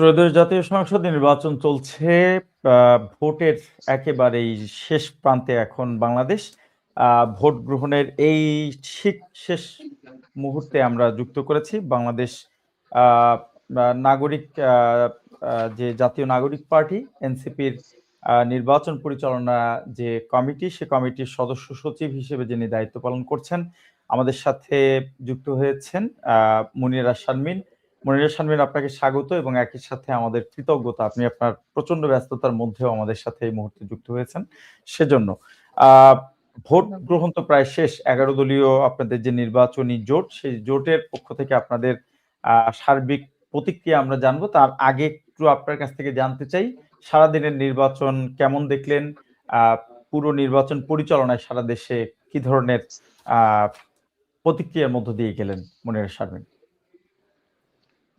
ত্রয়োদশ জাতীয় সংসদ নির্বাচন চলছে ভোটের একেবারেই শেষ প্রান্তে এখন বাংলাদেশ। ভোট গ্রহণের এই ঠিক শেষ মুহূর্তে আমরা যুক্ত করেছি। বাংলাদেশ নাগরিক যে জাতীয় নাগরিক পার্টি, এনসিপির নির্বাচন পরিচালনা যে কমিটি, সে কমিটির সদস্য সচিব হিসেবে যিনি দায়িত্ব পালন করছেন, আমাদের সাথে যুক্ত হয়েছেন মুনিরা শারমিন। মনিরা শানমিন আপনাকে স্বাগত এবং একই সাথে আমাদের কৃতজ্ঞতা। আপনি আপনার প্রচণ্ড ব্যস্ততার মধ্যেও আমাদের সাথে এই মুহূর্তে যুক্ত হয়েছেন। সেজন্য ভোট গ্রহণ তো প্রায় শেষ। এগারো দলীয় আপনাদের যে নির্বাচনী জোট, সেই জোটের পক্ষ থেকে আপনাদের সার্বিক প্রতিক্রিয়া আমরা জানব। তার আগে একটু আপনার কাছ থেকে জানতে চাই, সারাদিনের নির্বাচন কেমন দেখলেন? পুরো নির্বাচন পরিচালনায় সারা দেশে কি ধরনের প্রতিক্রিয়ার মধ্য দিয়ে গেলেন মনিরা শারমিন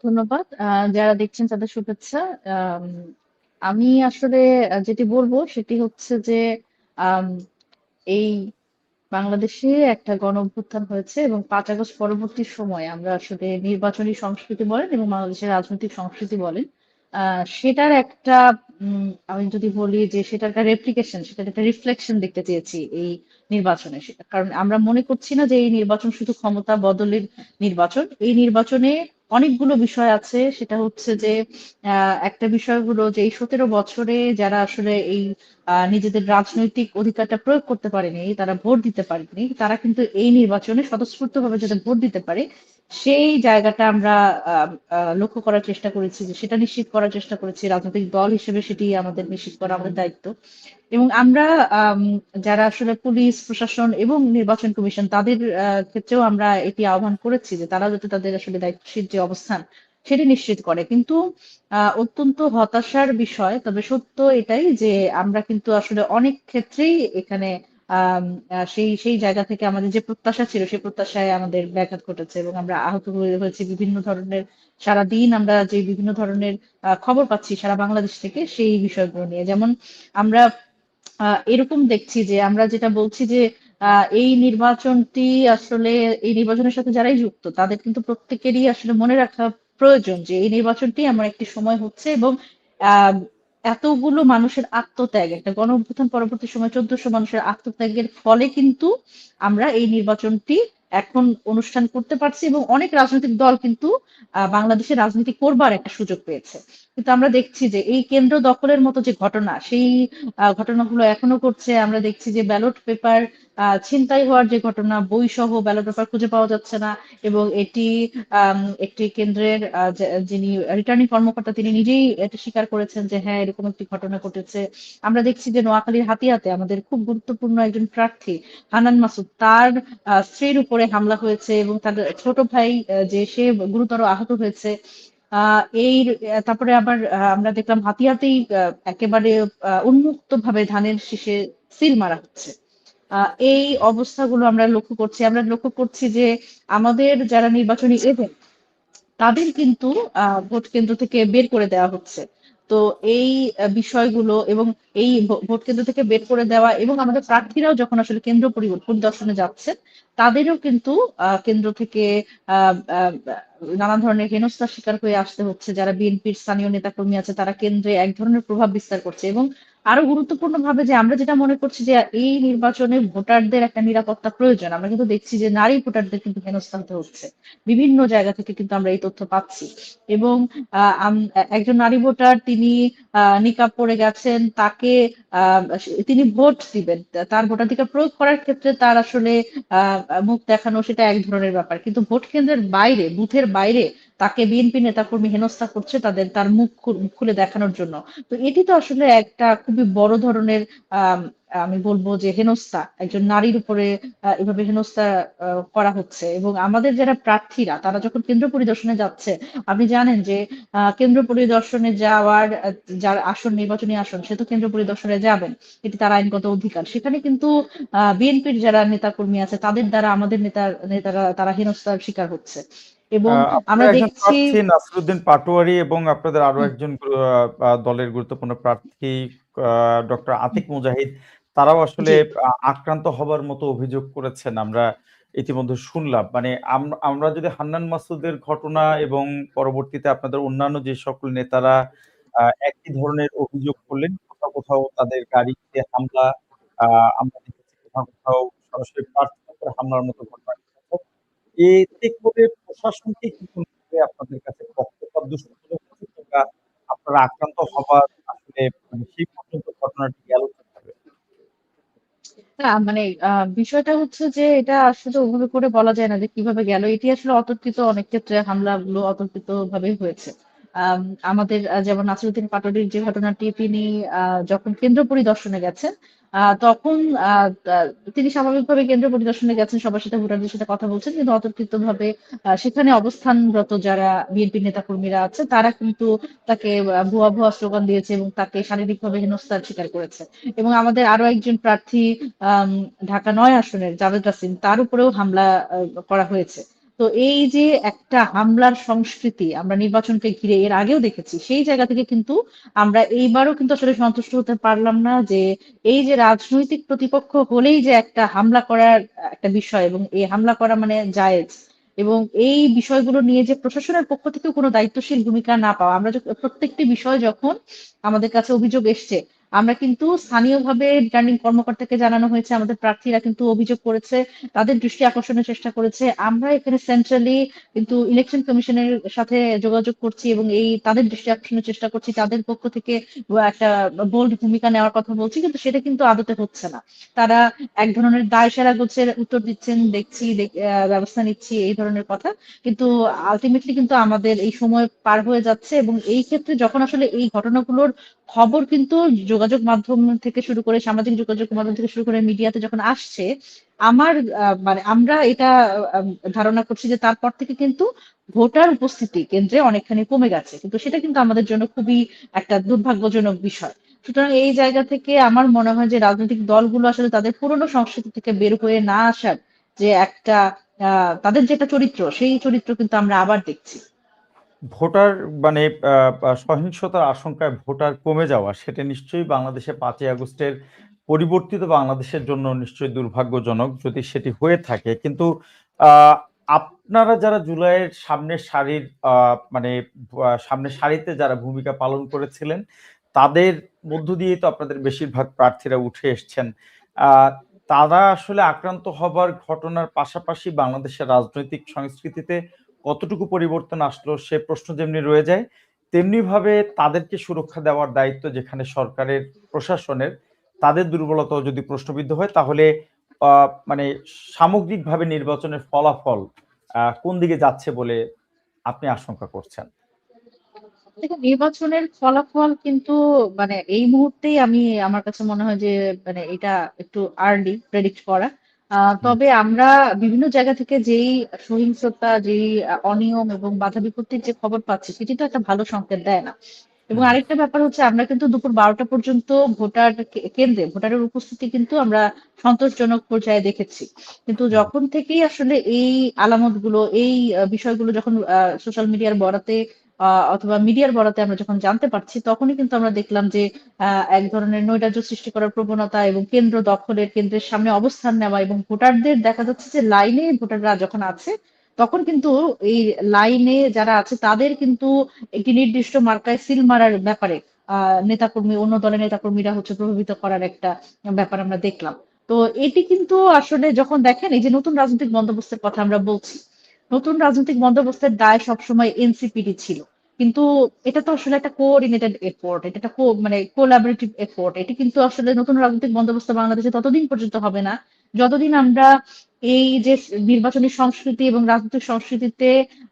ধন্যবাদ। যারা দেখছেন তাদের শুভেচ্ছা। আমি আসলে যেটি বলব সেটি হচ্ছে যে এই বাংলাদেশে একটা গণ অভ্যুত্থান হয়েছে এবং পাঁচ আগস্ট পরবর্তী সময় আমরা আসলে নির্বাচনী সংস্কৃতি বলেন এবং বাংলাদেশের রাজনৈতিক সংস্কৃতি বলেন সেটার একটা আমি যদি বলি যে সেটার একটা রেপ্লিকেশন সেটার একটা রিফ্লেকশন দেখতে চেয়েছি এই নির্বাচনে। কারণ আমরা মনে করছি না যে এই নির্বাচন শুধু ক্ষমতা বদলের নির্বাচন, এই নির্বাচনে অনেকগুলো বিষয় আছে। সেটা হচ্ছে যে একটা বিষয় হলো যে এই সতেরো বছরে যারা আসলে এই নিজেদের রাজনৈতিক অধিকারটা প্রয়োগ করতে পারেনি, তারা ভোট দিতে পারেনি, তারা কিন্তু এই নির্বাচনে স্বতঃস্ফূর্ত ভাবে যাতে ভোট দিতে পারে সেই জায়গাটা আমরা লক্ষ্য করার চেষ্টা করেছি যে সেটা নিশ্চিত করার চেষ্টা করেছি। রাজনৈতিক দল হিসেবে সেটি আমাদের নিশ্চিত করা আমাদের দায়িত্ব। এবং আমরা যারা আসলে পুলিশ, প্রশাসন এবং নির্বাচন কমিশন, তাদের ক্ষেত্রেও আমরা এটি আহ্বান করেছি যে তারা যাতে তাদের আসলে দায়িত্বশীল যে অবস্থান, সেটি নিশ্চিত করে। কিন্তু অত্যন্ত হতাশার বিষয়, তবে সত্য এটাই যে আমরা কিন্তু আসলে অনেক ক্ষেত্রেই এখানে সেই সেই জায়গা থেকে আমাদের যে প্রত্যাশা ছিল, সেই প্রত্যাশায় আমাদের ব্যাঘাত ঘটেছে এবং আমরা আহত হয়েছি বিভিন্ন ধরনের, সারাদিন আমরা যে বিভিন্ন ধরনের খবর পাচ্ছি সারা বাংলাদেশ থেকে সেই বিষয়গুলো নিয়ে। যেমন আমরা এরকম দেখছি যে আমরা যেটা বলছি যে এই নির্বাচনটি আসলে, এই নির্বাচনের সাথে যারাই যুক্ত, তাদের কিন্তু প্রত্যেকেরই আসলে মনে রাখা প্রয়োজন যে এই নির্বাচনটি আমার একটি সময় হচ্ছে এবং এতগুলো মানুষের আত্মত্যাগ, একটা গণ অভ্যুত্থান পরবর্তী সময় চোদ্দশো মানুষের আত্মত্যাগের ফলে কিন্তু আমরা এই নির্বাচনটি এখন অনুষ্ঠান করতে পারছি এবং অনেক রাজনৈতিক দল কিন্তু বাংলাদেশে রাজনীতি করবার একটা সুযোগ পেয়েছে। কিন্তু আমরা দেখছি যে এই কেন্দ্র দখলের মতো যে ঘটনা, সেই ঘটনাগুলো এখনও করছে আমরা দেখছি যে ব্যালট পেপার ছিনতাই হওয়ার যে ঘটনা বই সহ ব্যালট পেপার খুঁজে পাওয়া যাচ্ছে না এবং এটি একটি কেন্দ্রের যিনি রিটার্নিং কর্মকর্তা, তিনি নিজেই এটা স্বীকার করেছেন যে হ্যাঁ এরকম একটি ঘটনা ঘটেছে। আমরা দেখছি যে নোয়াখালীর হাতিয়াতে আমাদের খুব গুরুত্বপূর্ণ একজন প্রার্থী, হানান মাসুদ, তার স্ত্রীর উপরে হামলা হয়েছে এবং তার ছোট ভাই যে সে গুরুতর আহত হয়েছে এই, তারপরে আবার আমরা দেখলাম হাতিয়াতেই একেবারে উন্মুক্ত ভাবে ধানের শীষে সিল মারা হচ্ছে। এই অবস্থাগুলো আমরা লক্ষ্য করছি। আমরা লক্ষ্য করছি যে আমাদের যারা নির্বাচনী এজেন্ট, তাদের কিন্তু ভোট কেন্দ্র থেকে বের করে দেওয়া হচ্ছে। তো এই বিষয়গুলো এবং এই ভোট কেন্দ্র থেকে বের করে দেওয়া এবং আমাদের প্রার্থীরাও যখন আসলে কেন্দ্র পরিদর্শনে যাচ্ছেন, তাদেরও কিন্তু কেন্দ্র থেকে নানা ধরনের হেনস্থার শিকার হয়ে আসতে হচ্ছে। যারা বিএনপির স্থানীয় নেতাকর্মী আছে, তারা কেন্দ্রে এক ধরনের প্রভাব বিস্তার করছে এবং আরও গুরুত্বপূর্ণ ভাবে যে আমরা যেটা মনে করছি যে এই নির্বাচনে ভোটারদের একটা নিরাপত্তা প্রয়োজন, আমরা কিন্তু দেখছি যে নারী ভোটারদের কিন্তু হেনস্থা হতে হচ্ছে। বিভিন্ন জায়গা থেকে কিন্তু আমরা এই তথ্য পাচ্ছি। এবং একজন নারী ভোটার তিনি নিকাব পরে গেছেন, তাকে তিনি ভোট দিবেন। তার ভোটাধিকার প্রয়োগ করার ক্ষেত্রে তার আসলে মুখ দেখানো সেটা এক ধরনের ব্যাপার। কিন্তু ভোট কেন্দ্রের বাইরে, বুথের বাইরে তাকে বিএনপি নেতাকর্মী হেনস্থা করছে তাদের, তার মুখ খুলে দেখানোর জন্য। তো এটি তো আসলে একটা খুবই বড় ধরনের, আমি বলব যে হেনস্থা। একজন নারীর উপরে এভাবে হেনস্থা করা হচ্ছে। এবং আমাদের যারা প্রার্থীরা, তারা যখন কেন্দ্র পরিদর্শনে যাচ্ছে, আপনি জানেন যে কেন্দ্র পরিদর্শনে যাওয়ার, যার আসন, নির্বাচনী আসন, সে তো কেন্দ্র পরিদর্শনে যাবেন। এটি তার আইনগত অধিকার। সেখানে কিন্তু বিএনপির যারা নেতাকর্মী আছে, তাদের দ্বারা আমাদের নেতা, নেতারা, তারা হেনস্থার শিকার হচ্ছে। এবং আমরা দেখছি নাসরুদ্দিন পাটোয়ারি এবং আপনাদের আরও একজন দলের গুরুত্বপূর্ণ প্রার্থী ডক্টর আতিক মুজাহিদ তারাও আসলে আক্রান্ত হবার মতো অভিযোগ করেছেন আমরা ইতিমধ্যে শুনলাম। মানে আমরা যদি হান্নান মাসুদের ঘটনা এবং পরবর্তীতে আপনাদের অন্যান্য যে সকল নেতারা একই ধরনের অভিযোগ করলেন কোথাও কোথাও তাদের গাড়িতে হামলা আহ, আমরা দেখেছি কোথাও কোথাও সরাসরি প্রার্থীর উপর হামলার মতো ঘটনা। এতে করে প্রশাসনকে কি কোনো ভাবে আপনাদের কাছে? হচ্ছে কিংবা আপনারা আক্রান্ত হবার আসলে মানে সেই পর্যন্ত ঘটনাটি গেল? না মানে বিষয়টা হচ্ছে যে এটা আসলে ওভাবে করে বলা যায় না যে কীভাবে গেল। এটি আসলে অতর্কিত অনেক ক্ষেত্রে হামলাগুলো অতর্কিত ভাবে হয়েছে। আম, আমাদের যেমন নাসিরুদ্দিন পাটোয়ারির যে ঘটনাটি তিনি যখন কেন্দ্র পরিদর্শনে গেছেন তখন তিনি স্বাভাবিকভাবে কেন্দ্র পরিদর্শনে গেছেন, সবার সাথে ভোটারদের সাথে কথা বলছেন, কিন্তু অতর্কিত ভাবে সেখানে অবস্থানরত যারা বিএনপি নেতাকর্মীরা আছে, তারা কিন্তু তাকে ভুয়া ভুয়া স্লোগান দিয়েছে এবং তাকে শারীরিকভাবে হেনস্থার স্বীকার করেছে। এবং আমাদের আরও একজন প্রার্থী ঢাকা নয় আসনের জাভেদ রাসিম তার উপরেও হামলা করা হয়েছে। তো এই যে একটা হামলার সংস্কৃতি আমরা নির্বাচনকে ঘিরে এর আগেও দেখেছি, সেই জায়গা থেকে কিন্তু আমরা এইবারও কিন্তু আসলে সন্তুষ্ট হতে পারলাম না যে এই যে রাজনৈতিক প্রতিপক্ষ হলেই যে একটা হামলা করার একটা বিষয় এবং এই হামলা করা মানে জায়েজ এবং এই বিষয়গুলো নিয়ে যে প্রশাসনের পক্ষ থেকে কোনো দায়িত্বশীল ভূমিকা না পাওয়া, আমরা প্রত্যেকটি বিষয় যখন আমাদের কাছে অভিযোগ এসছে আমরা কিন্তু স্থানীয়ভাবে রিটার্নিং কর্মকর্তাকে জানানো হয়েছে, আমাদের প্রার্থীরা কিন্তু অভিযোগ করেছে, তাদের দৃষ্টি আকর্ষণের চেষ্টা করেছে। আমরা এখানে সেন্ট্রালি কিন্তু ইলেকশন কমিশনের সাথে যোগাযোগ করছি এবং এই তাদের দৃষ্টি আকর্ষণের চেষ্টা করছি, তাদের পক্ষ থেকে একটা বোল্ড ভূমিকা নেওয়ার কথা বলছি, কিন্তু সেটা কিন্তু আদতে হচ্ছে না। তারা এক ধরনের দায় সারা গোছের উত্তর দিচ্ছেন, দেখছি ব্যবস্থা নিচ্ছি, এই ধরনের কথা। কিন্তু আলটিমেটলি কিন্তু আমাদের এই সময় পার হয়ে যাচ্ছে এবং এই ক্ষেত্রে যখন আসলে এই ঘটনাগুলোর খবর কিন্তু যোগাযোগ মাধ্যম থেকে শুরু করে, সামাজিক যোগাযোগ মাধ্যম থেকে শুরু করে মিডিয়াতে যখন আসছে, আমার মানে আমরা এটা ধারণা করছি যে তারপর থেকে কিন্তু ভোটার উপস্থিতি কেন্দ্রে অনেকখানি কমে গেছে। কিন্তু সেটা কিন্তু আমাদের জন্য খুবই একটা দুর্ভাগ্যজনক বিষয়। সুতরাং এই জায়গা থেকে আমার মনে হয় যে রাজনৈতিক দলগুলো আসলে তাদের পুরনো সংস্কৃতি থেকে বের হয়ে না আসার যে একটা তাদের যেটা চরিত্র, সেই চরিত্র কিন্তু আমরা আবার দেখছি। ভোটার মানে সহিংসতার আশঙ্কায় ভোটার কমে যাওয়া, সেটা নিশ্চয়ই বাংলাদেশে পাঁচই আগস্টের পরিবর্তিত বাংলাদেশের জন্য নিশ্চয়ই দুর্ভাগ্যজনক যদি সেটি হয়ে থাকে। কিন্তু আপনারা যারা জুলাইয়ের সামনের সারির মানে সামনের সারিতে যারা ভূমিকা পালন করেছিলেন, তাদের মধ্য দিয়ে তো আপনাদের বেশিরভাগ প্রার্থীরা উঠে এসছেন। তারা আসলে আক্রান্ত হবার ঘটনার পাশাপাশি বাংলাদেশের রাজনৈতিক সংস্কৃতিতে কতটুকু পরিবর্তন আসলো সে প্রশ্ন যেমনি রয়ে যায় তেমনি ভাবে তাদেরকে সুরক্ষা দেওয়ার দায়িত্ব যেখানে সরকারের, প্রশাসনের, তাদের দুর্বলতা যদি প্রশ্নবিদ্ধ হয় তাহলে মানে সামগ্রিকভাবে নির্বাচনের ফলাফল কোন দিকে যাচ্ছে বলে আপনি আশঙ্কা করছেন? নির্বাচনের ফলাফল কিন্তু মানে এই মুহূর্তেই আমি, আমার কাছে মনে হয় যে মানে এটা একটু আর্লি প্রেডিক্ট করা। তবে আমরা বিভিন্ন জায়গা থেকে যেই সহিংসতা যেই অনিয়ম এবং বাধা বিপত্তির যে খবর পাচ্ছি সেটি তো একটা ভালো সংকেত দেয় না। এবং আরেকটা ব্যাপার হচ্ছে আমরা কিন্তু দুপুর বারোটা পর্যন্ত ভোটার কেন্দ্রে ভোটারের উপস্থিতি কিন্তু আমরা সন্তোষজনক পর্যায়ে দেখেছি। কিন্তু যখন থেকেই আসলে এই আলামতগুলো এই বিষয়গুলো যখন সোশ্যাল মিডিয়ার বরাতে অথবা মিডিয়ার বরাতে আমরা যখন জানতে পারছি, তখনই কিন্তু আমরা দেখলাম যে এক ধরনের নৈরাজ্য সৃষ্টি করার প্রবণতা এবং কেন্দ্র দখলের কেন্দ্রের সামনে অবস্থান নেওয়া এবং ভোটারদের দেখা যাচ্ছে যে লাইনে ভোটাররা যখন আছে, তখন কিন্তু এই লাইনে যারা আছে, তাদের কিন্তু একটি নির্দিষ্ট মার্কায় সিল মারার ব্যাপারে নেতাকর্মী, অন্য দলের নেতাকর্মীরা হচ্ছে প্রভাবিত করার একটা ব্যাপার আমরা দেখলাম। তো এটি কিন্তু আসলে যখন দেখেন, এই যে নতুন রাজনৈতিক বন্দোবস্তের কথা আমরা বলছি নতুন রাজনৈতিক বন্দোবস্তের দায় সবসময় এনসিপিডি ছিল। কিন্তু এটা তো আসলে একটা কোঅর্ডিনেটেড এফোর্ট এটা একটা মানে কোলাবোরেটিভ এফোর্ট এটি কিন্তু আসলে নতুন রাজনৈতিক বন্দোবস্ত বাংলাদেশে ততদিন পর্যন্ত হবে না। যতদিন আমরা এই যে নির্বাচনী সংস্কৃতি এবং রাজনৈতিক সংস্কৃতিতে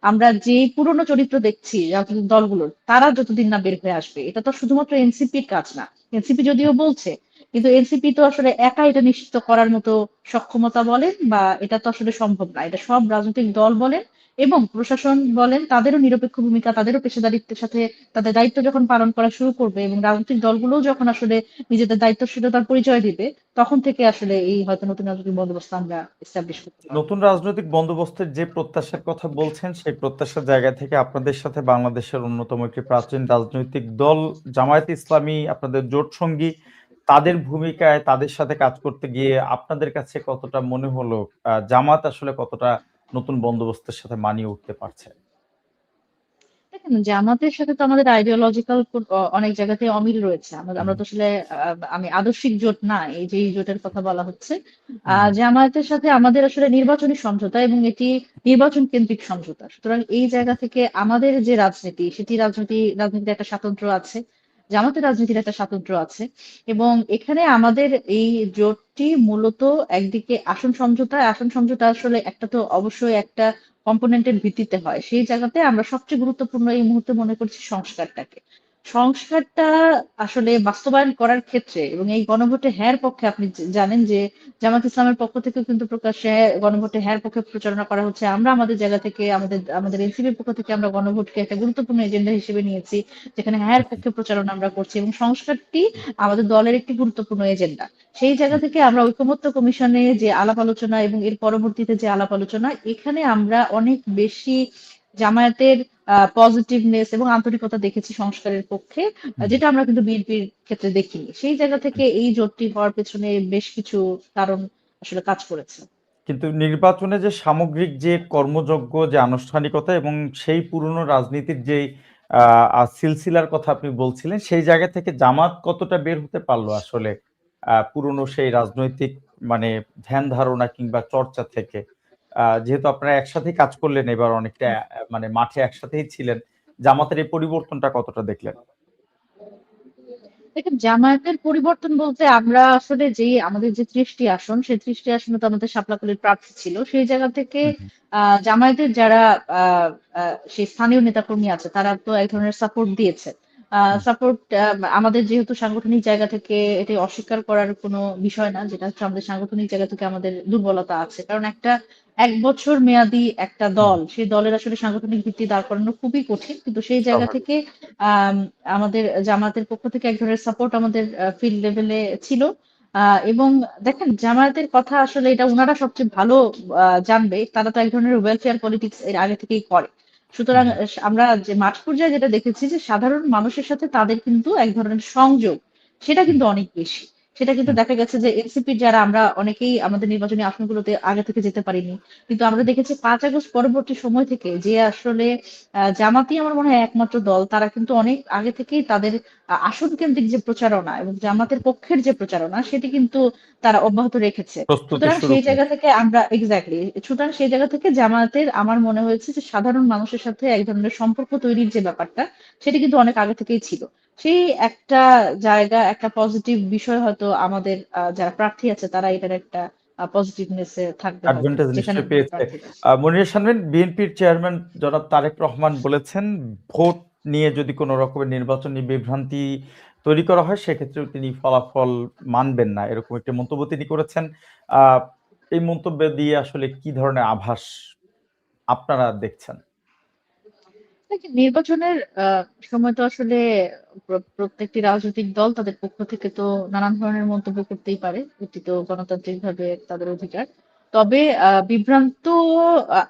আমরা যে পুরনো চরিত্র দেখছি রাজনৈতিক দলগুলোর, তারা যতদিন না বের হয়ে আসবে, এটা তো শুধুমাত্র এনসিপির কাজ না। এনসিপি যদিও বলছে কিন্তু এনসিপি তো আসলে একা এটা নিশ্চিত করার মতো সক্ষমতা বলেন বা এটা তো আসলে সম্ভব না। এটা সব রাজনৈতিক দল বলেন এবং প্রশাসন বলেন, তাদেরও নিরপেক্ষ ভূমিকা, তাদেরও পেশাদারিত্বের সাথে তাদের দায়িত্ব যখন পালন করা শুরু করবে এবং রাজনৈতিক দলগুলোও যখন আসলে নিজেদের দায়িত্বশীলতার পরিচয় দিবে, তখন থেকে আসলে এই হয়তো নতুন রাজনৈতিক বন্দোবস্ত আমরা এস্টাবলিশ করতে নতুন রাজনৈতিক বন্দোবস্তের যে প্রত্যাশার কথা বলছেন, সেই প্রত্যাশার জায়গা থেকে আপনাদের সাথে বাংলাদেশের অন্যতম একটি প্রাচীন রাজনৈতিক দল জামায়াত ইসলামী, আপনাদের জোট সঙ্গী তাদের ভূমিকায় তাদের সাথে কাজ করতে গিয়ে আপনাদের কাছে কতটা মনে হলো জামাত আসলে কতটা নতুন বন্দোবস্তের সাথে মানিয়ে উঠতে পারছে? দেখেন জামাতের সাথে তো আমাদের আইডিওলজিক্যাল অনেক জায়গাতে অমিল রয়েছে। আমরা তো আসলে আমি আদর্শিক জোট না এই যে এই জোটের কথা বলা হচ্ছে। আহ, জামায়াতের সাথে আমাদের আসলে নির্বাচনী সমঝোতা এবং এটি নির্বাচন কেন্দ্রিক সমঝোতা। সুতরাং এই জায়গা থেকে আমাদের যে রাজনীতি সেটি রাজনীতি রাজনীতির একটা স্বাতন্ত্র আছে। জামাতের রাজনীতির একটা স্বাতন্ত্র আছে। এবং এখানে আমাদের এই জোটটি মূলত একদিকে আসন সমঝোতা আসন সমঝোতা আসলে একটা তো অবশ্যই একটা কম্পোনেন্টের ভিত্তিতে হয়। সেই জায়গাতে আমরা সবচেয়ে গুরুত্বপূর্ণ এই মুহূর্তে মনে করছি সংস্কারটাকে। সংস্কারটা আসলে বাস্তবায়ন করার ক্ষেত্রে এবং এই গণভোটে হ্যার পক্ষে আপনি জানেন যে জামাত ইসলামের পক্ষ থেকে কিন্তু প্রকাশ্যে গণভোটে হ্যার পক্ষে প্রচারণা করা হচ্ছে। আমরা আমাদের জায়গা থেকে, আমাদের আমাদের এনসিপির পক্ষ থেকে আমরা গণভোটকে একটা গুরুত্বপূর্ণ এজেন্ডা হিসেবে নিয়েছি, যেখানে হ্যার পক্ষে প্রচারণা আমরা করছি এবং সংস্কারটি আমাদের দলের একটি গুরুত্বপূর্ণ এজেন্ডা। সেই জায়গা থেকে আমরা ঐকমত্য কমিশনে যে আলাপ আলোচনা এবং এর পরবর্তীতে যে আলাপ আলোচনা, এখানে আমরা অনেক বেশি জামায়াতের পজিটিভনেস এবং আন্তরিকতা দেখেছি সংস্কারের পক্ষে যেটা আমরা কিন্তু বিএনপির ক্ষেত্রে দেখিনি। সেই জায়গা থেকে এই জোটটি হওয়ার পেছনে বেশ কিছু কারণ আসলে কাজ করেছে। কিন্তু নির্বাচনে যে সামগ্রিক যে কর্মযজ্ঞ যে আনুষ্ঠানিকতা এবং সেই পুরনো রাজনীতির যে সিলসিলার কথা আপনি বলছিলেন সেই জায়গা থেকে জামাত কতটা বের হতে পারল আসলে আহ, পুরনো সেই রাজনৈতিক মানে ধ্যান ধারণা কিংবা চর্চা থেকে? যেহেতু আপনারা একসাথেই কাজ করলেন এবার অনেকটা মানে মাঠে একসাথেই ছিলেন জামাতের এই পরিবর্তনটা কতটা দেখলেন? দেখেন জামায়াতের পরিবর্তন বলতে আমরা আসলে যে আমাদের যে ত্রিশটি আসন সেই ত্রিশটি আসনে তো আমাদের শাপলাকলির প্রার্থী ছিল। সেই জায়গা থেকে আহ জামায়াতের যারা সেই স্থানীয় নেতাকর্মী আছে তারা তো এক ধরনের সাপোর্ট দিয়েছে। সাপোর্ট আমাদের যেহেতু সাংগঠনিক জায়গা থেকে এটি অস্বীকার করার কোনো বিষয় না যেটা হচ্ছে আমাদের সাংগঠনিক জায়গা থেকে আমাদের দুর্বলতা আছে। কারণ একটা এক বছর মেয়াদি একটা দল সেই দলের আসলে সাংগঠনিক ভিত্তি দাঁড় করানো খুবই কঠিন কিন্তু সেই জায়গা থেকে আম, আমাদের জামাতের পক্ষ থেকে এক ধরনের সাপোর্ট আমাদের ফিল্ড লেভেলে ছিল। এবং দেখেন জামায়াতের কথা আসলে এটা ওনারা সবচেয়ে ভালো আহ, জানবে তারা তো এক ধরনের ওয়েলফেয়ার পলিটিক্স এর আগে থেকেই করে। সুতরাং আমরা যে মাঠ পর্যায়ে যেটা দেখেছি যে সাধারণ মানুষের সাথে তাদের কিন্তু এক ধরনের সংযোগ সেটা কিন্তু অনেক বেশি। সেটা কিন্তু দেখা গেছে যে এনসিপির যারা আমরা অনেকেই আমাদের নির্বাচনী আসনগুলোতে আগে থেকে যেতে পারিনি। কিন্তু আমরা দেখেছি পাঁচ আগস্ট পরবর্তী সময় থেকে যে আসলে জামাতি আমার মনে হয় একমাত্র দল তারা কিন্তু অনেক আগে থেকেই তাদের আসন কেন্দ্রিক যে প্রচারণা এবং জামাতের পক্ষের যে প্রচারণা সেটি কিন্তু তারা অব্যাহত রেখেছে। সুতরাং সেই জায়গা থেকে আমরা এক্স্যাক্টলি সুতরাং সেই জায়গা থেকে জামাতের আমার মনে হয়েছে যে সাধারণ মানুষের সাথে এক ধরনের সম্পর্ক তৈরির যে ব্যাপারটা সেটি কিন্তু অনেক আগে থেকেই ছিল। সেই একটা জায়গা একটা পজিটিভ বিষয় হয়তো আমাদের আহ, যারা প্রার্থী আছে তারা এটার একটা পজিটিভনেস থাকবে অ্যাডভান্টেজ নিশ্চয়ই পেয়েছে। মনির শানবিন বিএনপির চেয়ারম্যান জনাব তারেক রহমান বলেছেন ভোট নিয়ে যদি কোনো রকমের নির্বাচনী বিভ্রান্তি তৈরি করা হয় সেক্ষেত্রেও তিনি ফলাফল মানবেন না। এরকম একটি মন্তব্য তিনি করেছেন। আহ, এই মন্তব্য দিয়ে আসলে কি ধরনের আভাস আপনারা দেখছেন? দেখেন, নির্বাচনের সময় তো আসলে প্রত্যেকটি রাজনৈতিক দল তাদের পক্ষ থেকে তো নানান ধরনের মন্তব্য করতেই পারে। এটি তো গণতান্ত্রিক ভাবে তাদের অধিকার। তবে বিভ্রান্ত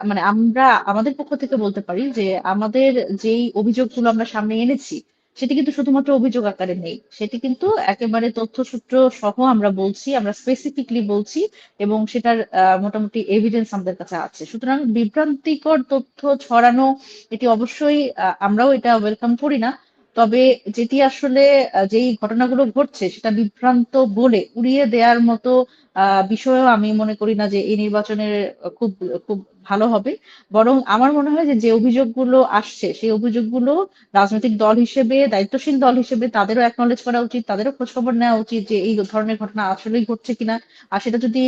মানে আমরা আমাদের পক্ষ থেকে বলতে পারি যে আমাদের যেই অভিযোগগুলো আমরা সামনে এনেছি সেটি কিন্তু শুধুমাত্র অভিযোগ আকারে নেই। সেটি কিন্তু একেবারে তথ্যসূত্র সহ আমরা বলছি, আমরা স্পেসিফিকলি বলছি এবং সেটার মোটামুটি এভিডেন্স আমাদের কাছে আছে। সুতরাং বিভ্রান্তিকর তথ্য ছড়ানো, এটি অবশ্যই আমরাও এটা ওয়েলকাম করি না। তবে যেটি আসলে যেই ঘটনাগুলো ঘটছে সেটা বিভ্রান্ত বলে উড়িয়ে দেওয়ার মতো আহ বিষয়ও আমি মনে করি না যে এই নির্বাচনের, খুব খুব ভালো হবে। বরং আমার মনে হয় যে যে অভিযোগগুলো আসছে, সেই অভিযোগগুলো রাজনৈতিক দল হিসেবে, দায়িত্বশীল দল হিসেবে তাদেরও একনলেজ করা উচিত, তাদেরও খোঁজ খবর নেওয়া উচিত যে এই ধরনের ঘটনা আসলেই ঘটছে কিনা। আর সেটা যদি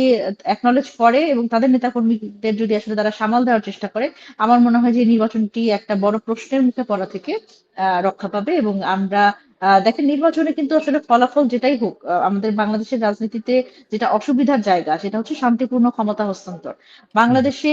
একনলেজ করে এবং তাদের নেতাকর্মীদের যদি আসলে তারা সামাল দেওয়ার চেষ্টা করে, আমার মনে হয় যে নির্বাচনটি একটা বড় প্রশ্নের মুখে পড়া থেকে রক্ষা পাবে এবং আমরা দেখেন নির্বাচনে কিন্তু আসলে ফলাফল যেটাই হোক আমাদের বাংলাদেশের রাজনীতিতে যেটা অসুবিধার জায়গা সেটা হচ্ছে শান্তিপূর্ণ ক্ষমতা হস্তান্তর। বাংলাদেশে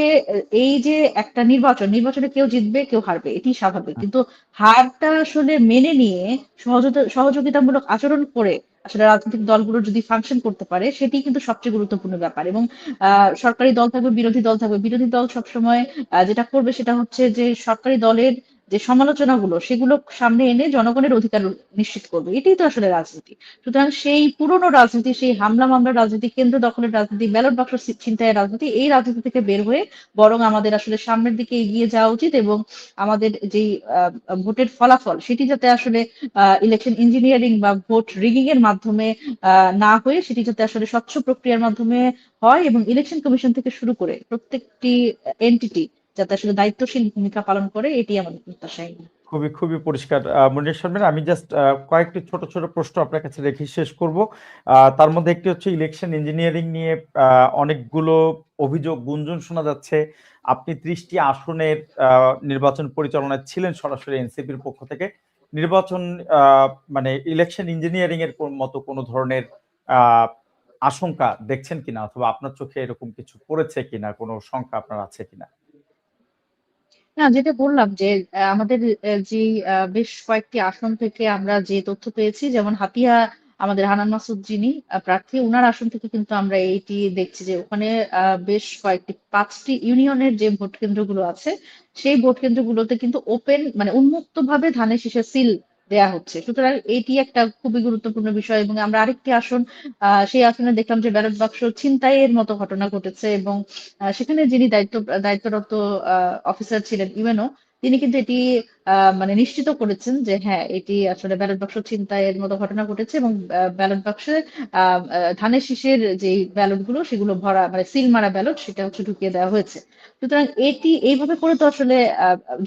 এই যে একটা নির্বাচন নির্বাচনে কেউ জিতবে কেউ হারবে এটি স্বাভাবিক। কিন্তু হারটা আসলে মেনে নিয়ে সহযোগিতা সহযোগিতামূলক আচরণ করে আসলে রাজনৈতিক দলগুলো যদি ফাংশন করতে পারে সেটি কিন্তু সবচেয়ে গুরুত্বপূর্ণ ব্যাপার। এবং আহ, সরকারি দল থাকবে বিরোধী দল থাকবে বিরোধী দল সবসময় আহ, যেটা করবে সেটা হচ্ছে যে সরকারি দলের যে সমালোচনাগুলো সেগুলো সামনে এনে জনগণের অধিকার নিশ্চিত করবে। এটাই তো আসলে রাজনীতি। সুতরাং সেই পুরনো রাজনীতি সেই হামলা মামলা রাজনীতি কেন্দ্র দখলের রাজনীতি ব্যালট বাক্স ছিনতাইয়ের রাজনীতি এই রাজনীতি থেকে বের হয়ে বরং আমাদের আসলে সামনের দিকে এগিয়ে যাওয়া উচিত এবং আমাদের যেই আহ, ভোটের ফলাফল সেটি যাতে আসলে ইলেকশন ইঞ্জিনিয়ারিং বা ভোট রিগিং এর মাধ্যমে না হয়ে সেটি যাতে আসলে স্বচ্ছ প্রক্রিয়ার মাধ্যমে হয় এবং ইলেকশন কমিশন থেকে শুরু করে প্রত্যেকটি এন্টিটি যাতে আসলে দায়িত্বশীল ভূমিকা পালন করে, এটি আমাদের প্রত্যাশাই খুবই খুবই পরিষ্কার মনির শর্মিন আমি জাস্ট কয়েকটি ছোট ছোট প্রশ্ন আপনার কাছে রেখে শেষ করব। তার মধ্যে একটি হচ্ছে ইলেকশন ইঞ্জিনিয়ারিং নিয়ে অনেকগুলো অভিযোগ, গুঞ্জন শোনা যাচ্ছে। আপনি ত্রিশটি আসনের নির্বাচন পরিচালনায় ছিলেন সরাসরি এনসিপির পক্ষ থেকে। নির্বাচন মানে ইলেকশন ইঞ্জিনিয়ারিং এর মতো কোনো ধরনের আশঙ্কা দেখছেন কিনা? অথবা আপনার চোখে এরকম কিছু পড়েছে কিনা? কোনো শঙ্কা আপনার আছে কিনা? না যেটা বললাম যে আহ, আমাদের যে আহ, বেশ কয়েকটি আসন থেকে আমরা যে তথ্য পেয়েছি যেমন হাতিয়া আমাদের হানান মাসুদ যিনি আহ, প্রার্থী ওনার আসন থেকে কিন্তু আমরা এইটি দেখছি যে ওখানে আহ, বেশ কয়েকটি পাঁচটি ইউনিয়নের যে ভোট কেন্দ্রগুলো আছে সেই ভোট কেন্দ্রগুলোতে কিন্তু ওপেন মানে উন্মুক্ত ভাবে ধানের শীষের সিল দেয়া হচ্ছে। সুতরাং এটি একটা খুবই গুরুত্বপূর্ণ বিষয় এবং আমরা আরেকটি আসন সেই আসনে দেখলাম যে ব্যালট বাক্স ছিনতাইয়ের মতো ঘটনা ঘটেছে এবং সেখানে যিনি দায়িত্ব, দায়িত্বরত অফিসার ছিলেন ইউএনও তিনি কিন্তু এটি আহ, মানে নিশ্চিত করেছেন যে হ্যাঁ এটি আসলে ব্যালট বাক্স ছিনতাইয়ের মতো ঘটনা ঘটেছে এবং ব্যালট বাক্সে ধানের শীষের যে ব্যালটগুলো সেগুলো ভরা মানে সিল মারা ব্যালট সেটা হচ্ছে ঢুকিয়ে দেওয়া হয়েছে। সুতরাং এটি এইভাবে করে তো আসলে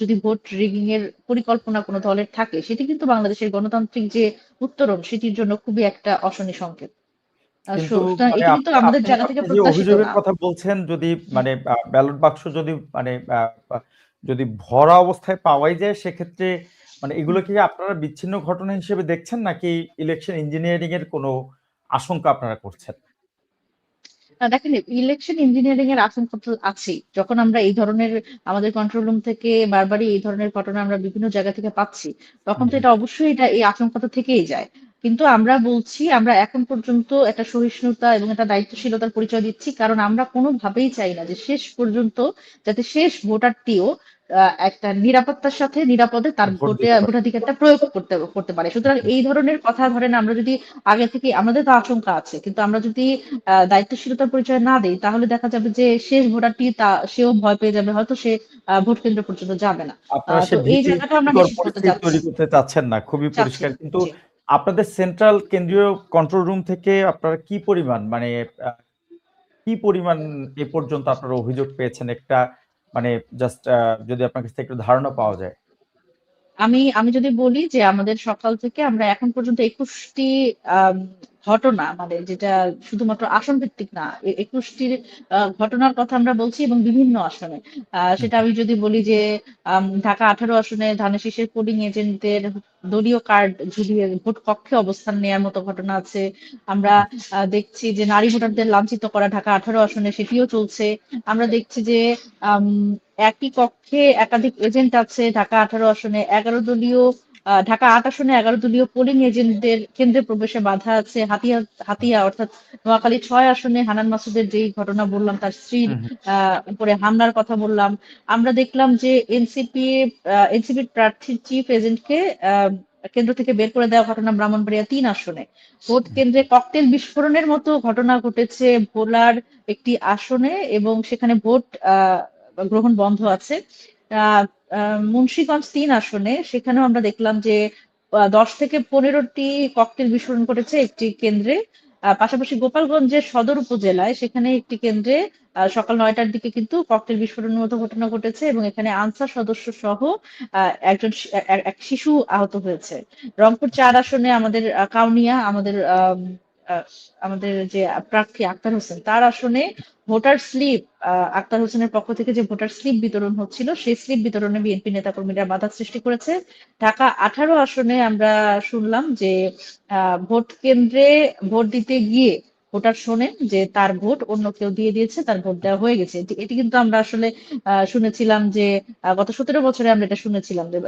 যদি ভোট রিগিং এর পরিকল্পনা কোনো দলের থাকে সেটি কিন্তু বাংলাদেশের গণতান্ত্রিক যে উত্তরণ সেটির জন্য খুবই একটা অশনি সংকেত। মানে অভিযোগের কথা বলছেন যদি মানে ব্যালট বাক্স যদি মানে যদি ভরা অবস্থায় পাওয়াই যায় সেক্ষেত্রে মানে এগুলো কি আপনারা বিচ্ছিন্ন ঘটনা হিসেবে দেখছেন? নাকি ইলেকশন ইঞ্জিনিয়ারিং এর কোনো আশঙ্কা আপনারা করছেন? না, দেখেন ইলেকশন ইঞ্জিনিয়ারিং এর আশঙ্কা তো আছেই। যখন আমরা এই ধরনের আমাদের কন্ট্রোল রুম থেকে বারবারই এই ধরনের ঘটনা আমরা বিভিন্ন জায়গা থেকে পাচ্ছি তখন তো এটা অবশ্যই এটা এই আশঙ্কা তো থেকেই যায়। কিন্তু আমরা বলছি আমরা এখন পর্যন্ত একটা সহিষ্ণুতা এবং একটা দায়িত্বশীলতার পরিচয় দিচ্ছি কারণ আমরা কোনোভাবেই চাই না যে শেষ পর্যন্ত যাতে শেষ ভোটারটিও একটা নিরাপত্তার সাথে নিরাপদে তার ভোট ভোটে ভোটাধিকারটা প্রয়োগ করতে করতে পারে। সুতরাং এই ধরনের কথা ধরেন আমরা যদি আগে থেকে আমাদের তো আশঙ্কা আছে কিন্তু আমরা যদি আহ, দায়িত্বশীলতার পরিচয় না দেই তাহলে দেখা যাবে যে শেষ ভোটারটি তা সেও ভয় পেয়ে যাবে হয়তো সে ভোট কেন্দ্র পর্যন্ত যাবে না। এই জায়গাটা আমরা নিশ্চিত করতে তৈরি করতে চাচ্ছেন না খুবই পরিষ্কার। কিন্তু। আপনাদের সেন্ট্রাল কেন্দ্রীয় কন্ট্রোল রুম থেকে আপনারা কি পরিমাণ মানে কি পরিমাণ এ পর্যন্ত আপনারা অভিযোগ পেয়েছেন? একটা মানে জাস্ট যদি আপনার কাছ থেকে একটু ধারণা পাওয়া যায়। আমি আমি যদি বলি যে আমাদের সকাল থেকে আমরা এখন পর্যন্ত একুশটি ঘটনা মানে যেটা শুধুমাত্র আসন ভিত্তিক না একুশটির ঘটনার কথা আমরা বলছি এবং বিভিন্ন আসনে। সেটা আমি যদি বলি যে ঢাকা আঠারো আসনে ধানের শীষের পোলিং এজেন্টদের দলীয় কার্ড ঝুলিয়ে ভোট কক্ষে অবস্থান নেওয়ার মতো ঘটনা আছে। আমরা দেখছি যে নারী ভোটারদের লাঞ্ছিত করা ঢাকা আঠারো আসনে সেটিও চলছে। আমরা দেখছি যে একই কক্ষে একাধিক এজেন্ট আছে। ঢাকা আঠারো আসনে এগারো দলীয় ঢাকা আট আসনে এগারো দলীয় পোলিং এজেন্টদের কেন্দ্রে প্রবেশে বাধা আছে। হাতিয়া হাতিয়া অর্থাৎ নোয়াখালী ছয় আসনে হানান মাসুদের যেই ঘটনা বললাম তার স্ত্রীর উপরে হামলার কথা বললাম। আমরা দেখলাম যে এনসিপি এনসিপির প্রার্থীর চিফ এজেন্টকে আহ, কেন্দ্র থেকে বের করে দেওয়া ঘটনা ব্রাহ্মণবাড়িয়া তিন আসনে। ভোট কেন্দ্রে ককটেল বিস্ফোরণের মতো ঘটনা ঘটেছে ভোলার একটি আসনে এবং সেখানে ভোট আহ, গ্রহণ বন্ধ আছে। মুন্সিগঞ্জ তিন আসনে, সেখানেও আমরা দেখলাম যে দশ থেকে পনেরোটি ককটেল বিস্ফোরণ ঘটেছে একটি কেন্দ্রে। পাশাপাশি গোপালগঞ্জের সদর উপজেলায় সেখানে একটি কেন্দ্রে সকাল নয়টার দিকে কিন্তু ককটেল বিস্ফোরণের মতো ঘটনা ঘটেছে এবং এখানে আনসার সদস্য সহ একজন এক শিশু আহত হয়েছে। রংপুর চার আসনে আমাদের কাউনিয়া, আমাদের আমাদের যে প্রার্থী আক্তার হোসেন, তার আসনে ভোটার স্লিপ আক্তার হোসেনের পক্ষ থেকে যে ভোটার স্লিপ বিতরণ হচ্ছিল, সেই স্লিপ বিতরণে বিএনপি নেতাকর্মীরা বাধা সৃষ্টি করেছে। ঢাকা আঠারো আসনে আমরা শুনলাম যে ভোট কেন্দ্রে ভোট দিতে গিয়ে ভোটার শোনেন যে তার ভোট অন্য কেউ দিয়ে দিয়েছে তার ভোট দেওয়া হয়ে গেছে। এটি কিন্তু আমরা আসলে শুনেছিলাম যে গত সতেরো বছরে আমরা এটা শুনেছিলাম যে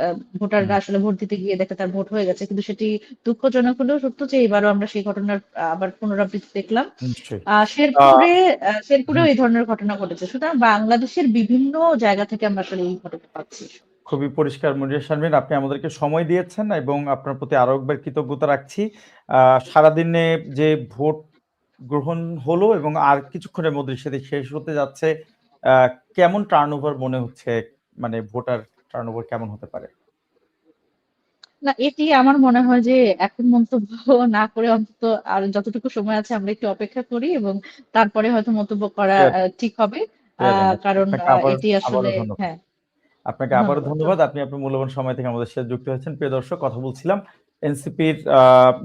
ভোটাররা আসলে ভোট দিতে গিয়ে দেখে তার ভোট হয়ে গেছে কিন্তু সেটি দুঃখজনক হলেও সত্য যে এবারও আমরা সেই ঘটনার আবার পুনরাবৃত্তি দেখলাম। আহ শেরপুরে শেরপুরেও এই ধরনের ঘটনা ঘটেছে। সুতরাং বাংলাদেশের বিভিন্ন জায়গা থেকে আমরা আসলে এই ঘটনা পাচ্ছি। খুবই পরিষ্কার মনিরা শারমিন আপনি আমাদেরকে সময় দিয়েছেন এবং আপনার প্রতি আরও একবার কৃতজ্ঞতা রাখছি। আহ, সারাদিনে যে ভোট গ্রহণ হলো এবং আর কিছুক্ষণের মধ্যে সেটি শেষ হতে যাচ্ছে। কেমন টার্ন মনে হচ্ছে? মানে ভোটার টার্ন কেমন হতে পারে? না এটি আমার মনে হয় যে এখন মন্তব্য না করে অন্তত আর যতটুকু সময় আছে আমরা একটু অপেক্ষা করি এবং তারপরে হয়তো মন্তব্য করা ঠিক হবে। আহ, কারণ এটি আসলে হ্যাঁ। আপনাকে আবারও ধন্যবাদ। ধন্যবাদ। আপনি আপনার মূল্যবান সময় থেকে আমাদের সাথে যুক্ত হয়েছেন। প্রিয় দর্শক কথা বলছিলাম। এনসিপির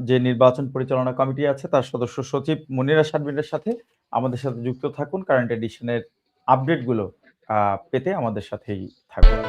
যে নির্বাচন পরিচালনা কমিটি আছে, তার সদস্য সচিব মনিরা সারবিনের সাথে আমাদের সাথে যুক্ত থাকুন। কারেন্ট এডিশনের আপডেটগুলো পেতে আমাদের সাথেই থাকুন।